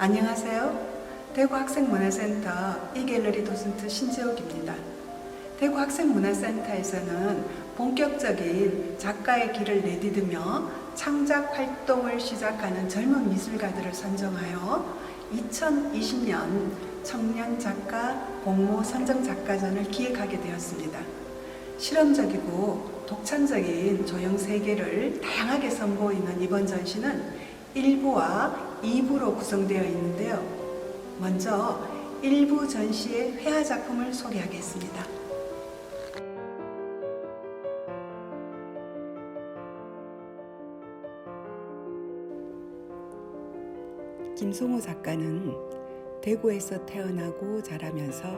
안녕하세요. 대구 학생문화센터 이갤러리 도슨트 신재옥입니다. 대구 학생문화센터에서는 본격적인 작가의 길을 내디디며 창작 활동을 시작하는 젊은 미술가들을 선정하여 2020년 청년 작가 공모 선정 작가전을 기획하게 되었습니다. 실험적이고 독창적인 조형 세계를 다양하게 선보이는 이번 전시는 1부와 2부로 구성되어 있는데요. 먼저 1부 전시의 회화 작품을 소개하겠습니다. 김송호 작가는 대구에서 태어나고 자라면서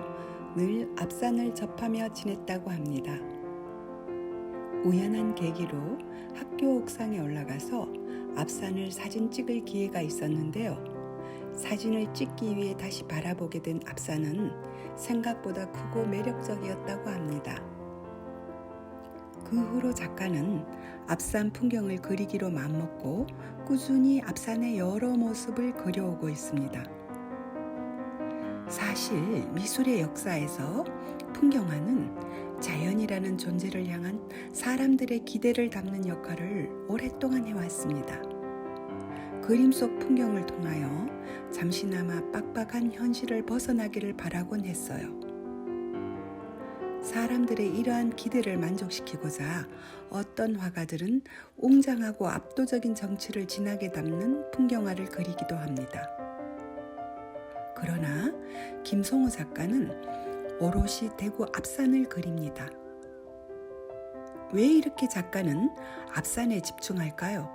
늘 앞산을 접하며 지냈다고 합니다. 우연한 계기로 학교 옥상에 올라가서 앞산을 사진 찍을 기회가 있었는데요. 사진을 찍기 위해 다시 바라보게 된 앞산은 생각보다 크고 매력적이었다고 합니다. 그 후로 작가는 앞산 풍경을 그리기로 마음먹고 꾸준히 앞산의 여러 모습을 그려오고 있습니다. 사실 미술의 역사에서 풍경화는 자연이라는 존재를 향한 사람들의 기대를 담는 역할을 오랫동안 해왔습니다. 그림 속 풍경을 통하여 잠시나마 빡빡한 현실을 벗어나기를 바라곤 했어요. 사람들의 이러한 기대를 만족시키고자 어떤 화가들은 웅장하고 압도적인 정치를 진하게 담는 풍경화를 그리기도 합니다. 그러나 김성호 작가는 오롯이 대구 앞산을 그립니다. 왜 이렇게 작가는 앞산에 집중할까요?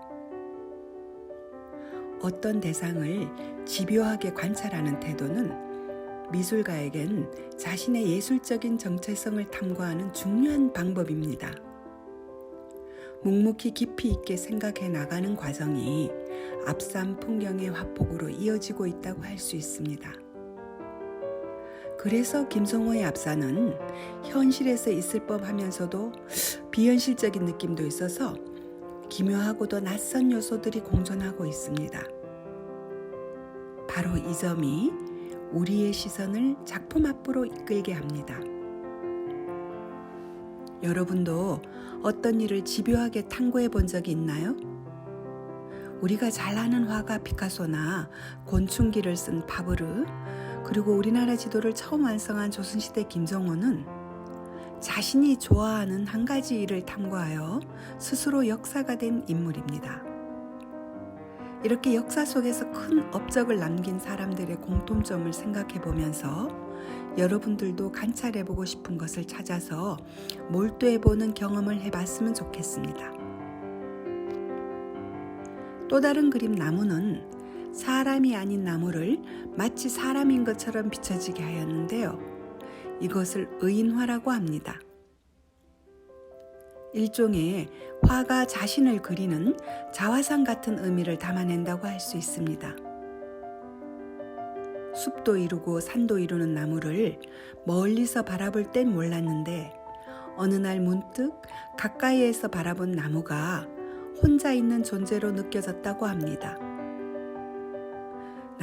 어떤 대상을 집요하게 관찰하는 태도는 미술가에겐 자신의 예술적인 정체성을 탐구하는 중요한 방법입니다. 묵묵히 깊이 있게 생각해 나가는 과정이 앞산 풍경의 화폭으로 이어지고 있다고 할 수 있습니다. 그래서 김성호의 앞산은 현실에서 있을 법 하면서도 비현실적인 느낌도 있어서 기묘하고도 낯선 요소들이 공존하고 있습니다. 바로 이 점이 우리의 시선을 작품 앞으로 이끌게 합니다. 여러분도 어떤 일을 집요하게 탐구해 본 적이 있나요? 우리가 잘 아는 화가 피카소나 곤충기를 쓴 파브르, 그리고 우리나라 지도를 처음 완성한 조선시대 김정호는 자신이 좋아하는 한 가지 일을 탐구하여 스스로 역사가 된 인물입니다. 이렇게 역사 속에서 큰 업적을 남긴 사람들의 공통점을 생각해 보면서 여러분들도 관찰해 보고 싶은 것을 찾아서 몰두해 보는 경험을 해 봤으면 좋겠습니다. 또 다른 그림 나무는 사람이 아닌 나무를 마치 사람인 것처럼 비춰지게 하였는데요. 이것을 의인화라고 합니다. 일종의 화가 자신을 그리는 자화상 같은 의미를 담아낸다고 할 수 있습니다. 숲도 이루고 산도 이루는 나무를 멀리서 바라볼 땐 몰랐는데 어느 날 문득 가까이에서 바라본 나무가 혼자 있는 존재로 느껴졌다고 합니다.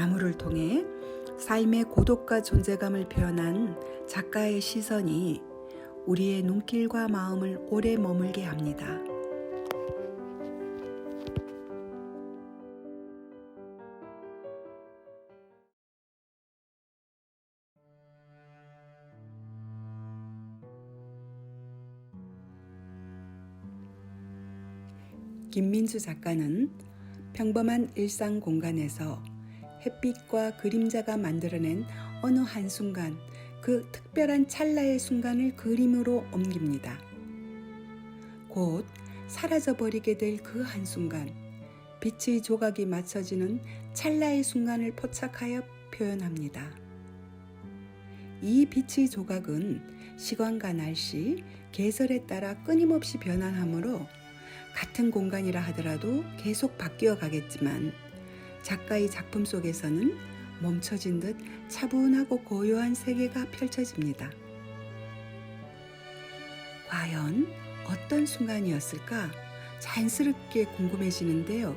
나무를 통해 삶의 고독과 존재감을 표현한 작가의 시선이 우리의 눈길과 마음을 오래 머물게 합니다. 김민수 작가는 평범한 일상 공간에서 햇빛과 그림자가 만들어낸 어느 한순간 그 특별한 찰나의 순간을 그림으로 옮깁니다. 곧 사라져버리게 될 그 한순간, 빛의 조각이 맞춰지는 찰나의 순간을 포착하여 표현합니다. 이 빛의 조각은 시간과 날씨, 계절에 따라 끊임없이 변화하므로 같은 공간이라 하더라도 계속 바뀌어 가겠지만 작가의 작품 속에서는 멈춰진 듯 차분하고 고요한 세계가 펼쳐집니다. 과연 어떤 순간이었을까 자연스럽게 궁금해지는데요.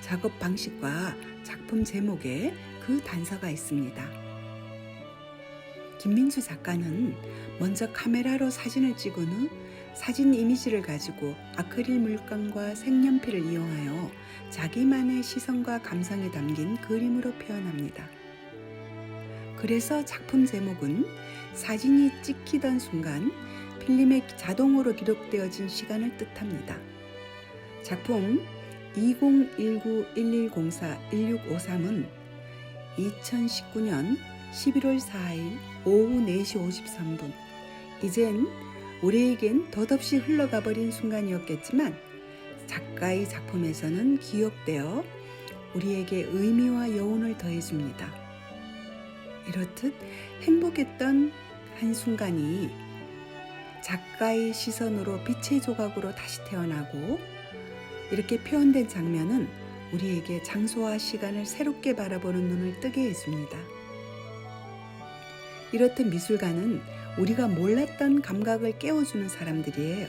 작업 방식과 작품 제목에 그 단서가 있습니다. 김민수 작가는 먼저 카메라로 사진을 찍은 후 사진 이미지를 가지고 아크릴 물감과 색연필을 이용하여 자기만의 시선과 감성이 담긴 그림으로 표현합니다. 그래서 작품 제목은 사진이 찍히던 순간 필름에 자동으로 기록되어진 시간을 뜻합니다. 작품 2019-1104-1653은 2019년 11월 4일 오후 4시 53분 이젠 우리에겐 덧없이 흘러가 버린 순간이었겠지만 작가의 작품에서는 기억되어 우리에게 의미와 여운을 더해줍니다. 이렇듯 행복했던 한 순간이 작가의 시선으로 빛의 조각으로 다시 태어나고 이렇게 표현된 장면은 우리에게 장소와 시간을 새롭게 바라보는 눈을 뜨게 해줍니다. 이렇듯 미술가는 우리가 몰랐던 감각을 깨워주는 사람들이에요.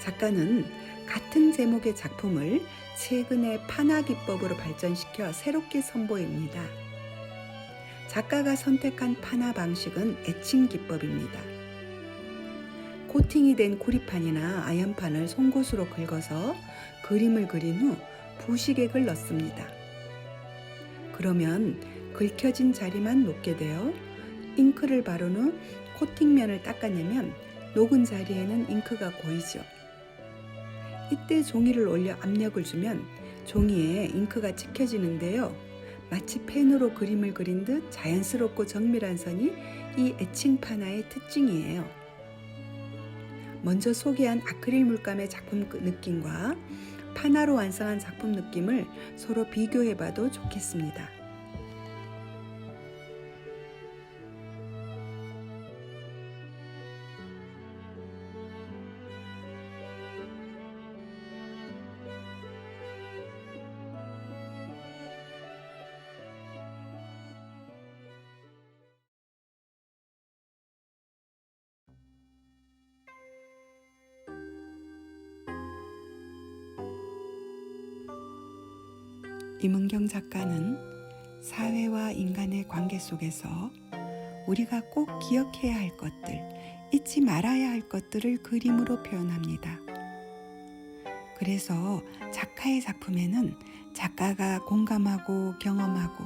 작가는 같은 제목의 작품을 최근에 판화 기법으로 발전시켜 새롭게 선보입니다. 작가가 선택한 판화 방식은 애칭 기법입니다. 코팅이 된 구리판이나 아연판을 송곳으로 긁어서 그림을 그린 후 부시객을 넣습니다. 그러면 긁혀진 자리만 녹게 되어 잉크를 바른 후 코팅면을 닦아내면 녹은 자리에는 잉크가 고이죠. 이때 종이를 올려 압력을 주면 종이에 잉크가 찍혀지는데요. 마치 펜으로 그림을 그린 듯 자연스럽고 정밀한 선이 이 애칭 판화의 특징이에요. 먼저 소개한 아크릴 물감의 작품 그 느낌과 판화로 완성한 작품 느낌을 서로 비교해봐도 좋겠습니다. 이문경 작가는 사회와 인간의 관계 속에서 우리가 꼭 기억해야 할 것들, 잊지 말아야 할 것들을 그림으로 표현합니다. 그래서 작가의 작품에는 작가가 공감하고 경험하고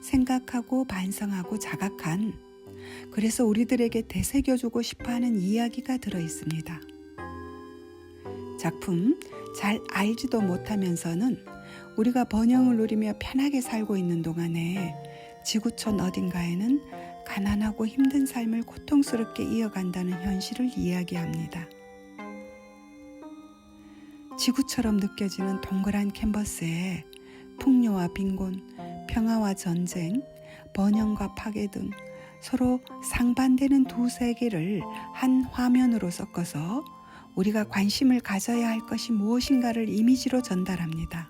생각하고 반성하고 자각한 그래서 우리들에게 되새겨주고 싶어 하는 이야기가 들어 있습니다. 작품 잘 알지도 못하면서는 우리가 번영을 누리며 편하게 살고 있는 동안에 지구촌 어딘가에는 가난하고 힘든 삶을 고통스럽게 이어간다는 현실을 이야기합니다. 지구처럼 느껴지는 동그란 캔버스에 풍요와 빈곤, 평화와 전쟁, 번영과 파괴 등 서로 상반되는 두 세계를 한 화면으로 섞어서 우리가 관심을 가져야 할 것이 무엇인가를 이미지로 전달합니다.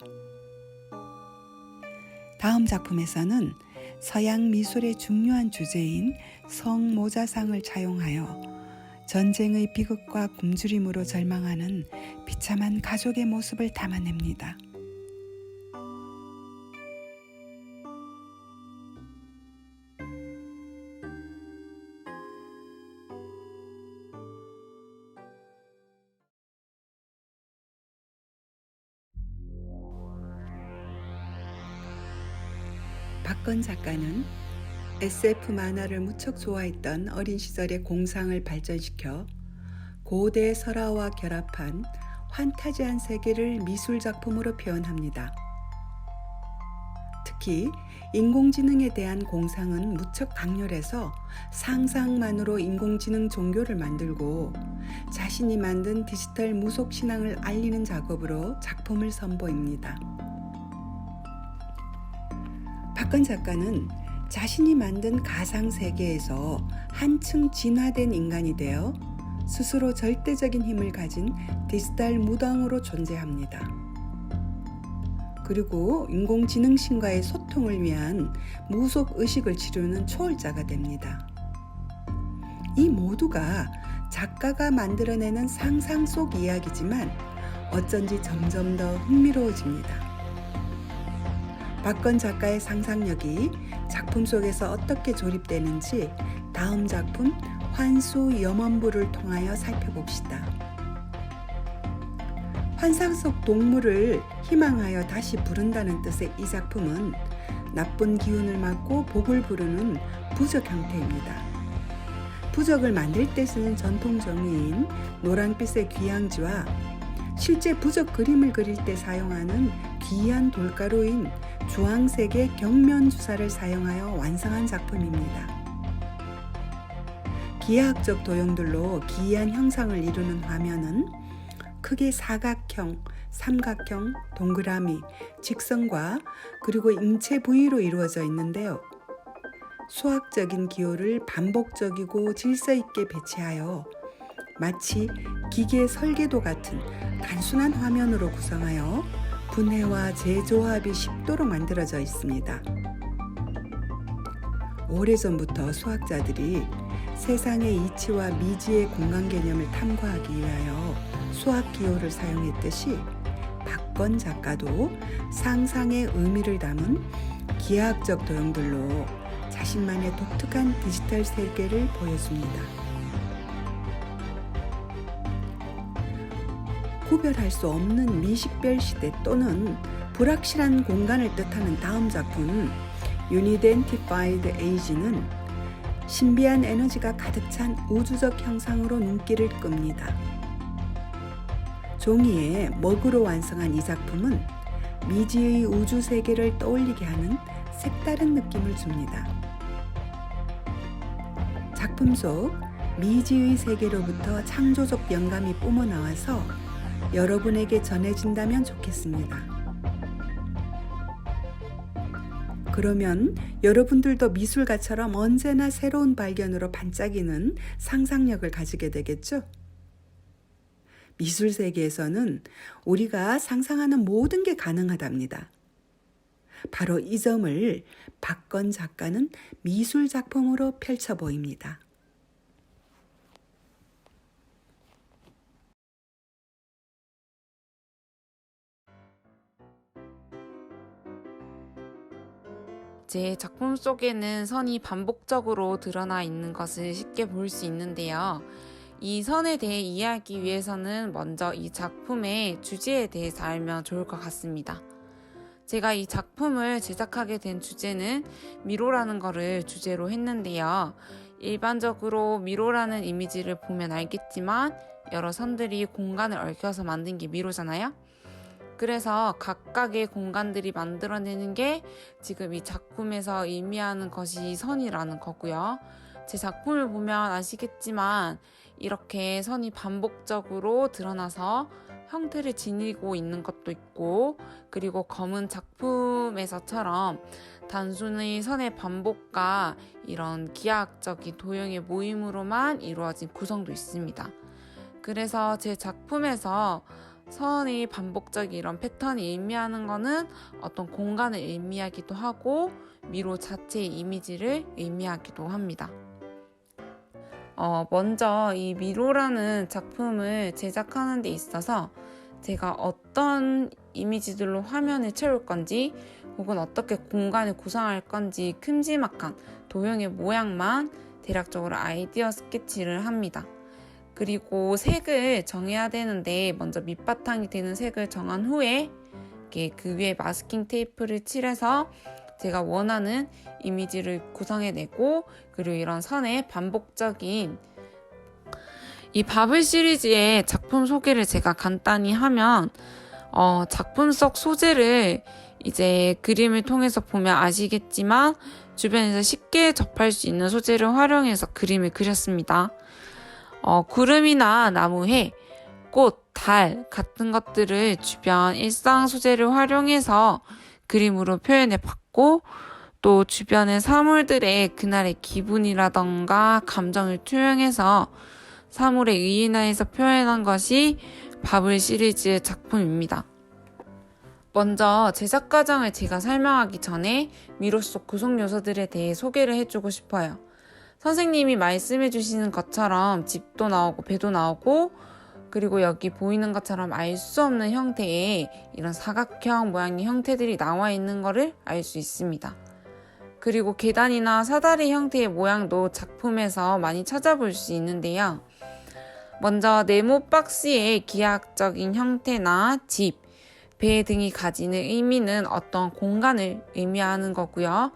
다음 작품에서는 서양 미술의 중요한 주제인 성모자상을 차용하여 전쟁의 비극과 굶주림으로 절망하는 비참한 가족의 모습을 담아냅니다. 박건 작가는 SF 만화를 무척 좋아했던 어린 시절의 공상을 발전시켜 고대 설화와 결합한 환타지한 세계를 미술 작품으로 표현합니다. 특히 인공지능에 대한 공상은 무척 강렬해서 상상만으로 인공지능 종교를 만들고 자신이 만든 디지털 무속 신앙을 알리는 작업으로 작품을 선보입니다. 박건 작가는 자신이 만든 가상 세계에서 한층 진화된 인간이 되어 스스로 절대적인 힘을 가진 디지털 무당으로 존재합니다. 그리고 인공지능신과의 소통을 위한 무속 의식을 치르는 초월자가 됩니다. 이 모두가 작가가 만들어내는 상상 속 이야기지만 어쩐지 점점 더 흥미로워집니다. 박건 작가의 상상력이 작품 속에서 어떻게 조립되는지 다음 작품 환수 염원부를 통하여 살펴봅시다. 환상 속 동물을 희망하여 다시 부른다는 뜻의 이 작품은 나쁜 기운을 막고 복을 부르는 부적 형태입니다. 부적을 만들 때 쓰는 전통 종이인 노란빛의 귀양지와 실제 부적 그림을 그릴 때 사용하는 귀한 돌가루인 주황색의 경면 주사를 사용하여 완성한 작품입니다. 기하학적 도형들로 기이한 형상을 이루는 화면은 크게 사각형, 삼각형, 동그라미, 직선과 그리고 임체 부위로 이루어져 있는데요. 수학적인 기호를 반복적이고 질서 있게 배치하여 마치 기계 설계도 같은 단순한 화면으로 구성하여 분해와 재조합이 쉽도록 만들어져 있습니다. 오래전부터 수학자들이 세상의 이치와 미지의 공간 개념을 탐구하기 위하여 수학 기호를 사용했듯이 박건 작가도 상상의 의미를 담은 기하학적 도형들로 자신만의 독특한 디지털 세계를 보여줍니다. 구별할 수 없는 미식별 시대 또는 불확실한 공간을 뜻하는 다음 작품 Unidentified Age는 신비한 에너지가 가득 찬 우주적 형상으로 눈길을 끕니다. 종이에 먹으로 완성한 이 작품은 미지의 우주 세계를 떠올리게 하는 색다른 느낌을 줍니다. 작품 속 미지의 세계로부터 창조적 영감이 뿜어 나와서 여러분에게 전해진다면 좋겠습니다. 그러면 여러분들도 미술가처럼 언제나 새로운 발견으로 반짝이는 상상력을 가지게 되겠죠? 미술 세계에서는 우리가 상상하는 모든 게 가능하답니다. 바로 이 점을 박건 작가는 미술 작품으로 펼쳐 보입니다. 제 작품 속에는 선이 반복적으로 드러나 있는 것을 쉽게 볼 수 있는데요. 이 선에 대해 이해하기 위해서는 먼저 이 작품의 주제에 대해서 알면 좋을 것 같습니다. 제가 이 작품을 제작하게 된 주제는 미로라는 거를 주제로 했는데요. 일반적으로 미로라는 이미지를 보면 알겠지만 여러 선들이 공간을 얽혀서 만든 게 미로잖아요. 그래서 각각의 공간들이 만들어내는 게 지금 이 작품에서 의미하는 것이 선이라는 거고요. 제 작품을 보면 아시겠지만 이렇게 선이 반복적으로 드러나서 형태를 지니고 있는 것도 있고 그리고 검은 작품에서처럼 단순히 선의 반복과 이런 기하학적인 도형의 모임으로만 이루어진 구성도 있습니다. 그래서 제 작품에서 선이 반복적인 이런 패턴이 의미하는 거는 어떤 공간을 의미하기도 하고 미로 자체의 이미지를 의미하기도 합니다. 어, 먼저 이 미로라는 작품을 제작하는 데 있어서 제가 어떤 이미지들로 화면을 채울 건지 혹은 어떻게 공간을 구성할 건지 큼지막한 도형의 모양만 대략적으로 아이디어 스케치를 합니다. 그리고 색을 정해야 되는데 먼저 밑바탕이 되는 색을 정한 후에 이렇게 그 위에 마스킹 테이프를 칠해서 제가 원하는 이미지를 구성해내고 그리고 이런 선의 반복적인 이 바블 시리즈의 작품 소개를 제가 간단히 하면 어, 작품 속 소재를 이제 그림을 통해서 보면 아시겠지만 주변에서 쉽게 접할 수 있는 소재를 활용해서 그림을 그렸습니다. 어, 구름이나 나무해, 꽃, 달 같은 것들을 주변 일상 소재를 활용해서 그림으로 표현해 봤고, 또 주변의 사물들의 그날의 기분이라던가 감정을 투영해서 사물의 의인화해서 표현한 것이 바블 시리즈의 작품입니다. 먼저 제작 과정을 제가 설명하기 전에 미로 속 구성 요소들에 대해 소개를 해주고 싶어요. 선생님이 말씀해 주시는 것처럼 집도 나오고 배도 나오고 그리고 여기 보이는 것처럼 알 수 없는 형태의 이런 사각형 모양의 형태들이 나와 있는 것을 알 수 있습니다. 그리고 계단이나 사다리 형태의 모양도 작품에서 많이 찾아볼 수 있는데요. 먼저 네모 박스의 기하학적인 형태나 집, 배 등이 가지는 의미는 어떤 공간을 의미하는 거고요.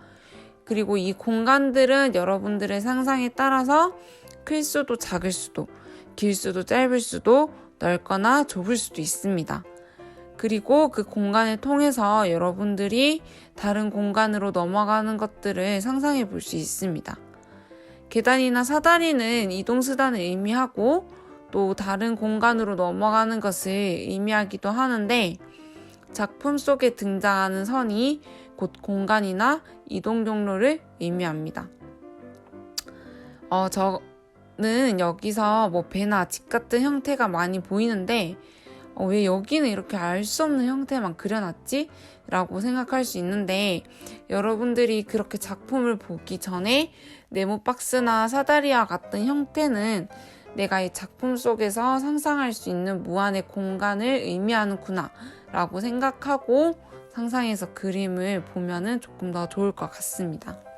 그리고 이 공간들은 여러분들의 상상에 따라서 클 수도 작을 수도, 길 수도 짧을 수도, 넓거나 좁을 수도 있습니다. 그리고 그 공간을 통해서 여러분들이 다른 공간으로 넘어가는 것들을 상상해 볼 수 있습니다. 계단이나 사다리는 이동수단을 의미하고 또 다른 공간으로 넘어가는 것을 의미하기도 하는데 작품 속에 등장하는 선이 곧 공간이나 이동 경로를 의미합니다. 어, 저는 여기서 뭐 배나 집 같은 형태가 많이 보이는데 어, 왜 여기는 이렇게 알 수 없는 형태만 그려놨지? 라고 생각할 수 있는데 여러분들이 그렇게 작품을 보기 전에 네모 박스나 사다리와 같은 형태는 내가 이 작품 속에서 상상할 수 있는 무한의 공간을 의미하는구나 라고 생각하고 상상해서 그림을 보면은 조금 더 좋을 것 같습니다.